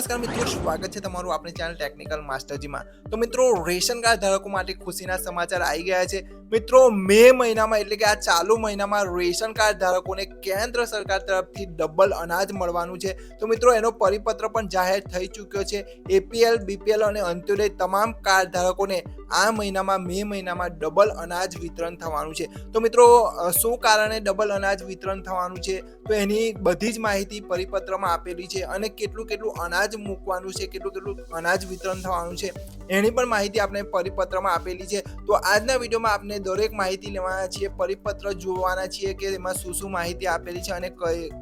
નમસ્કાર મિત્રો, સ્વાગત છે તમારું આપણી ચેનલ ટેકનિકલ માસ્ટરજીમાં તો મિત્રો, રેશન કાર્ડ ધારકો માટે ખુશીના સમાચાર આવી ગયા છે. મિત્રો, મે મહિનામાં, એટલે કે આ ચાલુ મહિનામાં રેશન કાર્ડ ધારકોને કેન્દ્ર સરકાર તરફથી ડબલ અનાજ મળવાનું છે. તો મિત્રો, એનો પરિપત્ર પણ જાહેર થઈ ચૂક્યો છે. એપીએલ બીપીએલ અને અંત્યોદય તમામ કાર્ડ ધારકોને આ મહિનામાં, મે મહિનામાં ડબલ અનાજ વિતરણ થવાનું છે. તો મિત્રો શું કારણે ડબલ અનાજ વિતરણ થવાનું છે? તો એની બધી જ માહિતી પરિપત્રમાં આપેલી છે અને કેટલું કેટલું અનાજ મૂકવાનું છે, કેટલું કેટલું અનાજ વિતરણ થવાનું છે, એની પણ માહિતી આપણે પરિપત્રમાં આપેલી છે. તો આજના વિડીયોમાં આપણે દરેક માહિતી લેવાના છીએ, પરિપત્ર જોવાના છીએ કે એમાં શું શું માહિતી આપેલી છે અને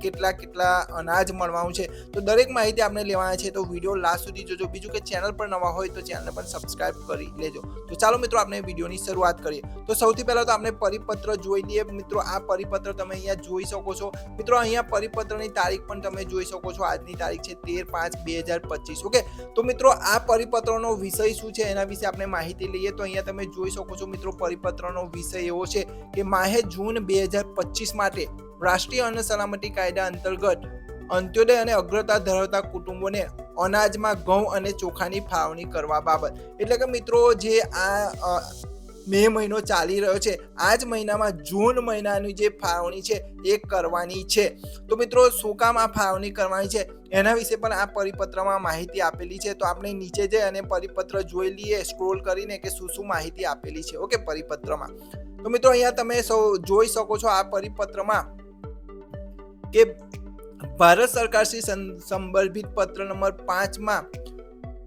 કેટલા કેટલા અનાજ મળવાનું છે. તો દરેક માહિતી આપણે લેવાના છે, તો વીડિયો લાસ્ટ સુધી જોજો. બીજું કે ચેનલ પર નવા હોય તો ચેનલને પણ સબસ્ક્રાઇબ કરી લેજો. તો ચાલો મિત્રો આપણે વિડીયોની શરૂઆત કરીએ. તો સૌથી પહેલાં તો આપણે પરિપત્ર જોઈ લઈએ. મિત્રો, આ પરિપત્ર તમે અહીંયા જોઈ શકો છો. મિત્રો, અહીંયા પરિપત્રની તારીખ પણ તમે જોઈ શકો છો. આજની તારીખ છે તેર પાંચ બે હજાર પચીસ. ઓકે, તો મિત્રો આ પરિપત્રનો વિષય શું છે એના વિશે આપણે માહિતી લઈએ. તો અહીંયા તમે જોઈ શકો છો મિત્રો પરિપત્રનો વિષય એવો છે કે માહે જૂન બે હજાર પચીસ માટે રાષ્ટ્રીય અન્ન સલામતી કાયદા અંતર્ગત અંત્યોદય અને અગ્રતા ધરાવતા કુટુંબોને અનાજમાં ઘઉં અને ચોખાની ફાળવણી કરવા બાબત. એટલે કે મિત્રો જે આ મે મહિનો ચાલી રહ્યો છે. આ જ મહિનામાં જૂન મહિનાની જે ફાળવણી છે એ કરવાની છે. તો મિત્રો, શું કામ આ ફાળવણી કરવાની છે? એના વિશે પણ આ પરિપત્રમાં માહિતી આપેલી છે. તો આપણે નીચે જઈ અને પરિપત્ર જોઈ લઈએ, સ્ક્રોલ કરીને કે શું શું માહિતી આપેલી છે. ઓકે, પરિપત્રમાં. તો મિત્રો, અહીંયા તમે સૌ જોઈ શકો છો આ પરિપત્રમાં કે ભારત સરકાર શ્રી સંદર્ભિત પત્ર નંબર પાંચમાં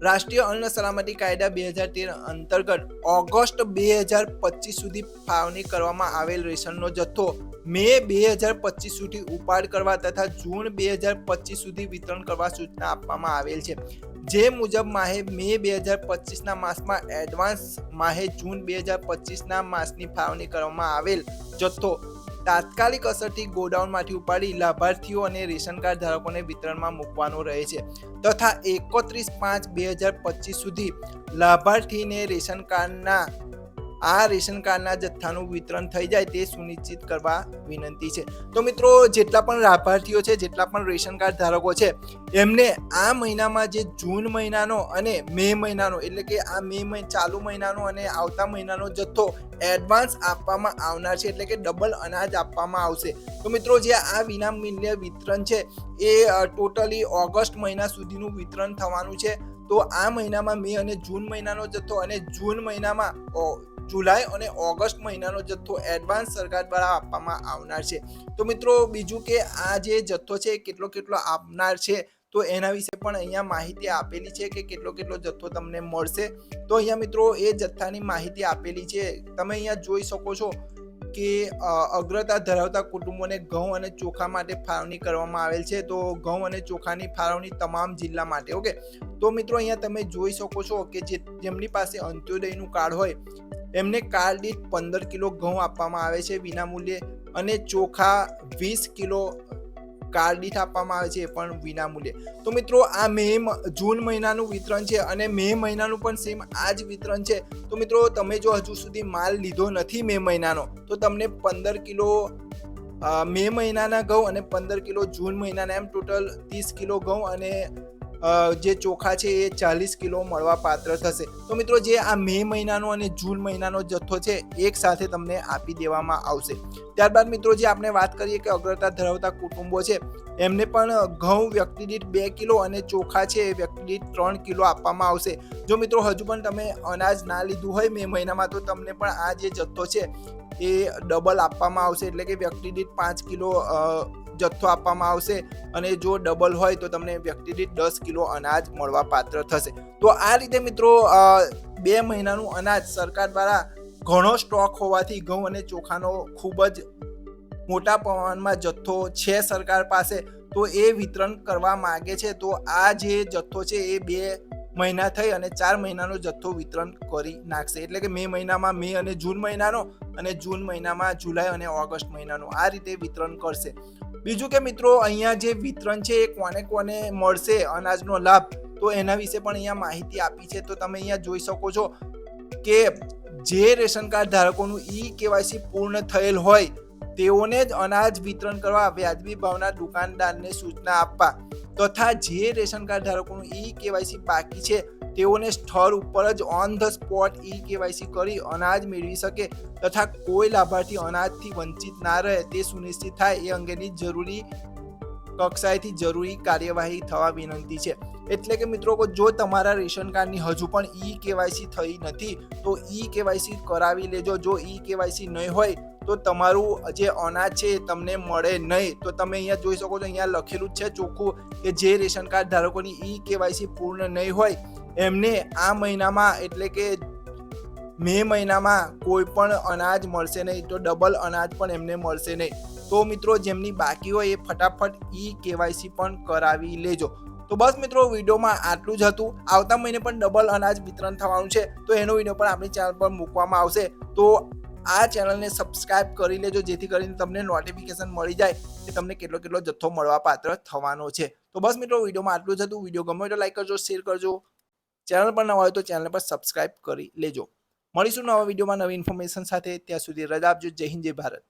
રાષ્ટ્રીય અન્ન સલામતી કાયદા બે હજાર તેર અંતર્ગત ઓગસ્ટ બે હજાર પચીસ સુધી ફાળવણી કરવામાં આવેલ રેશનનો જથ્થો મે બે હજાર પચીસ સુધી ઉપાડ કરવા તથા જૂન બે હજાર પચીસ સુધી વિતરણ કરવા સૂચના આપવામાં આવેલ છે. જે મુજબ માહે મે બે હજાર પચીસના માસમાં એડવાન્સ માહે જૂન બે હજાર પચીસના માસની ફાળવણી કરવામાં આવેલ જથ્થો તાત્કાલિક અસરથી ગોડાઉનમાંથી ઉપાડી લાભાર્થીઓ અને રેશન કાર્ડ ધારકોને વિતરણમાં મૂકવાનો રહે છે તથા એકત્રીસ પાંચ બે હજાર પચીસ સુધી લાભાર્થીને રેશન કાર્ડના આ રેશન કાર્ડના જથ્થાનું વિતરણ થઈ જાય તે સુનિશ્ચિત કરવા વિનંતી છે. તો મિત્રો, જેટલા પણ લાભાર્થીઓ છે, જેટલા પણ રેશન કાર્ડ ધારકો છે, એમને આ મહિનામાં જે જૂન મહિનાનો અને મે મહિનાનો, એટલે કે આ મે ચાલુ મહિનાનો અને આવતા મહિનાનો જથ્થો એડવાન્સ આપવામાં આવનાર છે, એટલે કે ડબલ અનાજ આપવામાં આવશે. તો મિત્રો, જે આ વિનામૂલ્ય વિતરણ છે, એ ટોટલી ઓગસ્ટ મહિના સુધીનું વિતરણ થવાનું છે. તો આ મહિનામાં મે અને જૂન મહિનાનો જથ્થો અને જૂન મહિનામાં જુલાઈ અને ઓગસ્ટ મહિનાનો જથ્થો એડવાન્સ સરકાર દ્વારા આપવામાં આવનાર છે. તો મિત્રો, બીજું કે આ જે જથ્થો છે, કેટલો કેટલો આપનાર છે, તો એના વિશે પણ અહીંયા માહિતી આપેલી છે કે કેટલો કેટલો જથ્થો તમને મળશે. તો અહીંયા મિત્રો, એ જથ્થાની માહિતી આપેલી છે. તમે અહીંયા જોઈ શકો છો કે અગ્રતા ધરાવતા કુટુંબોને ઘઉં અને ચોખા માટે ફાળવણી કરવામાં આવેલ છે. તો ઘઉં અને ચોખાની ફાળવણી તમામ જિલ્લા માટે, ઓકે? તો મિત્રો, અહીંયા તમે જોઈ શકો છો કે જે, જેમની પાસે અંત્યોદયનું કાર્ડ હોય એમને કાર દીઠ પંદર કિલો ઘઉં આપવામાં આવે છે વિનામૂલ્યે અને ચોખા વીસ કિલો કાર દીઠ આપવામાં આવે છે એ પણ વિનામૂલ્યે તો મિત્રો, આ મે જૂન મહિનાનું વિતરણ છે અને મે મહિનાનું પણ સેમ આ જ વિતરણ છે. તો મિત્રો, તમે જો હજુ સુધી માલ લીધો નથી મે મહિનાનો, તો તમને પંદર કિલો મે મહિનાના ઘઉં અને પંદર કિલો જૂન મહિનાના એમ ટોટલ ત્રીસ કિલો ઘઉં અને જે ચોખા છે એ ચાલીસ કિલો મળવા પાત્ર થશે. તો મિત્રો, જે આ મે મહિનાનો અને જૂન મહિનાનો જથ્થો છે, એક સાથે તમને આપી દેવામાં આવશે. ત્યારબાદ મિત્રો, જે આપણે વાત કરીએ કે અગ્રતા ધરાવતા કુટુંબો છે, એમને પણ ઘઉં વ્યક્તિ દીઠ બે કિલો અને ચોખા છે એ વ્યક્તિ દીઠ ત્રણ કિલો આપવામાં આવશે. જો મિત્રો, હજુ પણ તમે અનાજ ના લીધું હોય મે મહિનામાં, તો તમને પણ આ જે જથ્થો છે, એ ડબલ આપવામાં આવશે. એટલે કે વ્યક્તિ દીઠ પાંચ કિલો જથ્થો આપવામાં આવશે અને જો ડબલ હોય તો તમને વ્યક્તિ દીઠ દસ કિલો અનાજ મળવા પાત્ર થશે. તો આ રીતે મિત્રો બે મહિનાનું અનાજ સરકાર દ્વારા ઘણો સ્ટોક હોવાથી ઘઉં અને ચોખાનો ખૂબ જ મોટા પ્રમાણમાં જથ્થો છે સરકાર પાસે. તો એ વિતરણ કરવા માગે છે. તો આ જે જથ્થો છે એ બે મહિના થઈ અને ચાર મહિનાનો જથ્થો વિતરણ કરી નાખશે. એટલે કે મે મહિનામાં, મે અને જૂન મહિનાનો અને જૂન મહિનામાં જુલાઈ અને ઓગસ્ટ મહિનાનો આ રીતે વિતરણ કરશે. બીજું કે મિત્રો, અહીંયા જે વિતરણ છે એ કોને કોને મળશે અનાજનો લાભ, તો એના વિશે પણ અહીંયા માહિતી આપી છે. તો તમે અહીંયા જોઈ શકો છો કે જે રેશન કાર્ડ ધારકોનું ઈ કેવાયસી પૂર્ણ થયેલ હોય, તેઓને જ અનાજ વિતરણ કરવા વ્યાજબી ભાવના દુકાનદારને સૂચના આપવા. તથા જે રેશન કાર્ડ ધારકોનું ઈ કેવાયસી બાકી છે, તેઓને સ્થળ ઉપર જ on the spot E KYC કરી અનાજ મેળવી શકે તથા કોઈ લાભાર્થી અનાજથી વંચિત ના રહે તે સુનિશ્ચિત થાય એ અંગેની જરૂરી કક્ષાએથી જરૂરી કાર્યવાહી થવા વિનંતી છે. એટલે કે મિત્રો જો તમારા રેશન કાર્ડની હજુ પણ ઈ કેવાયસી થઈ નથી, તો ઈ કેવાયસી કરાવી લેજો. જો ઈ કેવાયસી નહીં હોય તો તમારું જે અનાજ છે એ તમને મળે નહીં. તો તમે અહીંયા જોઈ શકો છો, અહીંયા લખેલું છે ચોખ્ખું કે જે રેશન કાર્ડ ધારકોની ઈ કેવાયસી પૂર્ણ નહીં હોય. એમને આ મહિનામાં એટલે કે મે મહિનામાં કોઈ પણ અનાજ મળશે નહીં, તો ડબલ અનાજ પણ એમને મળશે નહીં. તો મિત્રો જેમની બાકી હોય એ ફટાફટ ઈ કેવાયસી પણ કરાવી લેજો. તો બસ મિત્રો વિડીયોમાં આટલું જ હતું. આવતા મહિને પણ ડબલ અનાજ વિતરણ થવાનું છે. તો એનો વીડિયો પણ આપણી ચેનલ પર મૂકવામાં આવશે. તો આ ચેનલને સબસ્ક્રાઇબ કરી લેજો, જેથી કરીને તમને નોટિફિકેશન મળી જાય કે તમને કેટલો કેટલો જથ્થો મળવા પાત્ર થવાનો છે. તો બસ મિત્રો, વિડીયોમાં આટલું જ હતું. વીડિયો ગમે તો લાઈક કરજો શેર કરજો. ચેનલ પર ન હોય તો ચેનલ પર સબસ્ક્રાઇબ કરી લેજો. મળીશું નવા વિડીયોમાં નવી ઇન્ફોર્મેશન સાથે. ત્યાં સુધી રજા આપજો. જય હિન્દ, જય ભારત.